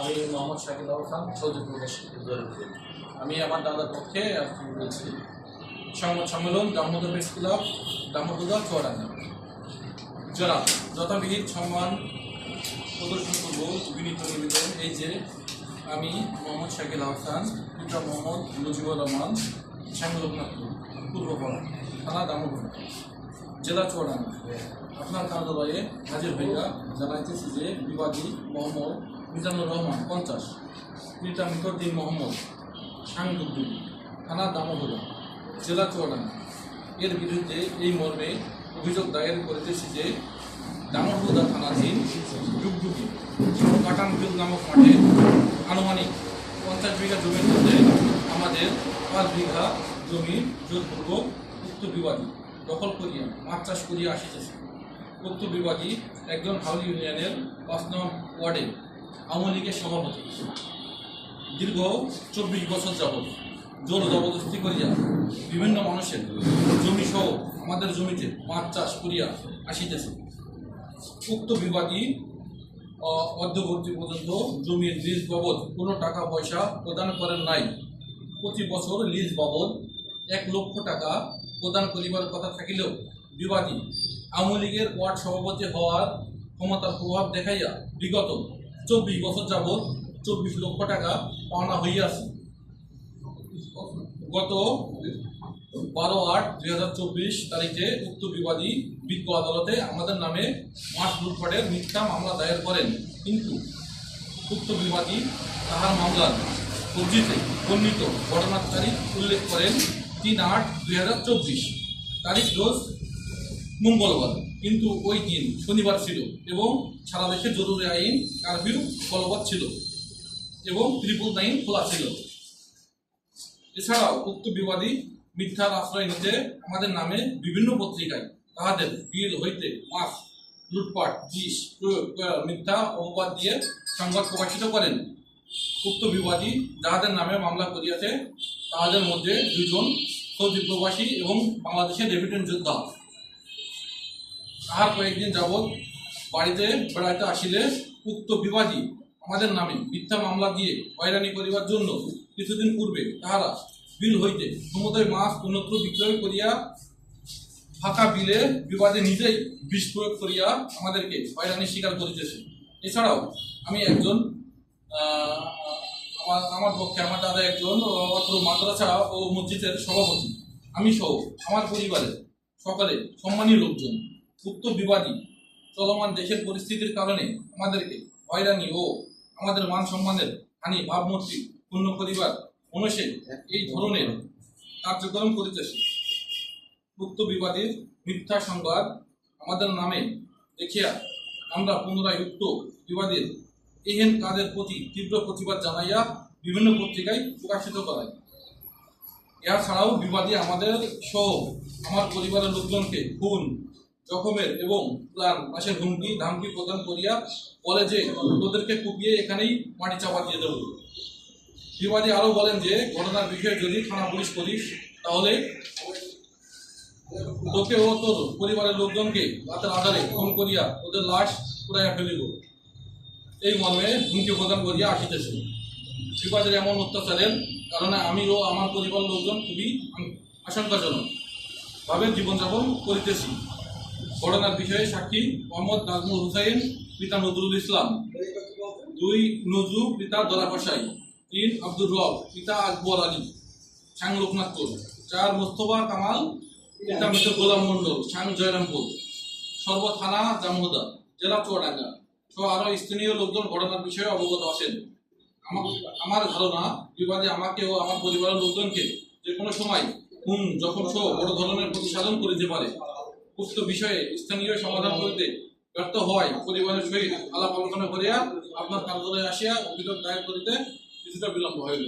আমি মোহাম্মদ শাকিল খান প্রবাসী আমি আমার দাদার পক্ষে বলছি সম্মেলন দামোদর প্রেস ক্লাব দামোদর চুয়াডাঙ্গা যারা যথাবিহিত সম্মান প্রদর্শন করব, বিনীত নিবেদন। এই যে আমি মোহাম্মদ শাকিল হাসান পিতা মোহাম্মদ মুজিবুর রহমান শ্যামলোকনাথপুর পূর্বপাড়া থানা দামোদর, জেলা চুয়াডাঙ্গা আপনার কার্যালয়ে হাজির হইয়া জানাইতেছি যে বিবাদী মোহাম্মদ মিজানুর রহমান, পঞ্চাশ। পিতা মিতরদিন মোহাম্মদ সাংদুদ্দিন থানা দামোদরা জেলা চুয়াডাঙ্গা। এর বিরুদ্ধে এই মর্মে অভিযোগ দায়ের করিতেছি যে দামোদরা থানাধীন যুগযুগি কাটান যুগ নামক মাঠে আনুমানিক পঞ্চাশ বিঘা জমির মধ্যে আমাদের পাঁচ বিঘা জমি জোরপূর্বক উক্ত বিবাদী দখল করিয়া, মাছ চাষ করিয়া আসিতেছে। উক্ত বিবাদী একজন হাউলি ইউনিয়নের পাঁচ নং ওয়ার্ডে আওয়ামী লীগের সভাপতি। দীর্ঘ চব্বিশ বছর যাবৎ জোর জবরদস্তি করিয়া বিভিন্ন মানুষের জমি সহ আমাদের জমিতে মাছ চাষ করিয়া আসিতেছে। উক্ত বিবাদী অ- অদ্যবর্তী পর্যন্ত জমির লিজ বাবদ কোনো টাকা পয়সা প্রদান করেন নাই। প্রতি বছর লিজ বাবদ এক লক্ষ টাকা প্রদান করিবার কথা থাকিলেও বিবাদী আওয়ামী লীগের ওয়ার্ড সভাপতি হওয়ার ক্ষমতার প্রভাব দেখাইয়া বিগত চব্বিশ বছর যাবৎ চব্বিশ লক্ষ টাকা পাওনা হইয়াছে গত বারো আট দুই হাজার চব্বিশ তারিখে উক্ত বিবাদী বিজ্ঞ আদালতে আমাদের নামে মাছ লুটপাটের মিথ্যা মামলা দায়ের করেন। কিন্তু উক্ত বিবাদী তাহার মামলার ফৌজিতে বর্ণিত ঘটনার তারিখ উল্লেখ করেন তিন আট দুই হাজার চব্বিশ। তারিখ রোজ মঙ্গলবার, কিন্তু ওই দিন শনিবার ছিল এবং সারা দেশে জরুরি আইন কারফিউ বলবৎ ছিল এবং ত্রিপুল নাইন খোলা ছিল। এছাড়াও উক্ত বিবাদী মিথ্যার আশ্রয় নিতে আমাদের নামে বিভিন্ন পত্রিকায় তাহাদের বিল হইতে মাছ লুটপাট, বিষ মিথ্যা অপবাদ দিয়ে সংবাদ প্রকাশিত করেন। উক্ত বিবাদী যাহাদের নামে মামলা করিয়াছে, তাহাদের মধ্যে দুজন সৌদি প্রবাসী এবং বাংলাদেশের ডেপুটেন যোদ্ধা। তাহার কয়েকদিন যাবৎ বাড়িতে বেড়াইতে আসিলে উক্ত বিবাদী আমাদের নামে মিথ্যা মামলা দিয়ে হয়রানি করিবার জন্য কিছুদিন পূর্বে তাহারা বিল হইতে সমুদয় মাছ অন্যত্র বিক্রয় করিয়া ফাঁকা বিলে বিবাদে নিজেই বিষ প্রয়োগ করিয়া আমাদেরকে হয়রানি স্বীকার করিতেছে। এছাড়াও আমি একজন আমার আমার পক্ষে আমার দাদা একজন অত্র মাদ্রাসা ও মসজিদের সভাপতি। আমি সহ আমার পরিবারে সকালে সম্মানী লোকজন উক্ত বিবাদী, চলমান দেশের পরিস্থিতির কারণে আমাদেরকে হয়রানি ও আমাদের মান সম্মানের হানি ভাবমূর্তি পূর্ণ করিবার মনসে এই ধরনের কার্যক্রম করিতেছে। উক্ত বিবাদের মিথ্যা সংবাদ আমাদের নামে দেখিয়া আমরা পুনরায় উক্ত বিবাদের এহেন কাজের প্রতি তীব্র প্রতিবাদ জানাইয়া বিভিন্ন পত্রিকায় প্রকাশিত করায়। এছাড়াও বিবাদী আমাদের সহ আমার পরিবারের লোকজনকে খুন জখমের এবং প্লান পাশের হুমকি, ধামকি প্রদান করিয়া যে তোদেরকে কুপিয়ে এখানেই মাটি চাপা দিয়ে দেবো। বিবাদী আরও বলেন যে, ঘটনার বিষয়ে যদি থানা পুলিশ করিস, তাহলে তোকে ও তোর পরিবারের লোকজনকে রাতের আধারে খুন করিয়া ওদের লাশ পুরাইয়া ফেলিব এই মর্মে হুমকি প্রদান করিয়া আসিতেছে। বিবাদের এমন অত্যাচারের কারণে আমি ও আমার পরিবারের লোকজন খুবই আশঙ্কাজনক। ভাবে জীবনযাপন করিতেছি। ঘটনার বিষয়ে সাক্ষী মোহাম্মদ নাজমুল হুসাইন, পিতা নজরুল ইসলাম। দুই নজরু, পিতা দরা কসাই তিন আব্দুর রব, পিতা আকবর আলী। সাং লোকনাথপুর। চার মোস্তফা কামাল, পিতা মিত্র গোলাম মণ্ডল, সাং জয়রামপুর। সর্ব থানা জামুদা জেলা চুয়াডাঙ্গা। সহ আরও স্থানীয় লোকজন ঘটনার বিষয়ে অবগত আছেন। আমার ধারণা, বিবাদে আমাকে ও আমার পরিবারের লোকজনকে যে কোনো সময় হুম, যখন সহ বড় ধরনের প্রতিসাধন করিতে পারে। উক্ত বিষয়ে স্থানীয় সমাধান করতে ব্যর্থ হয়। পরিবারের সহিত আলাপ আলোচনা করিয়া আপনার কার্যালয়ে আসিয়া অভিযোগ দায়ের করিতে কিছুটা বিলম্ব হইল।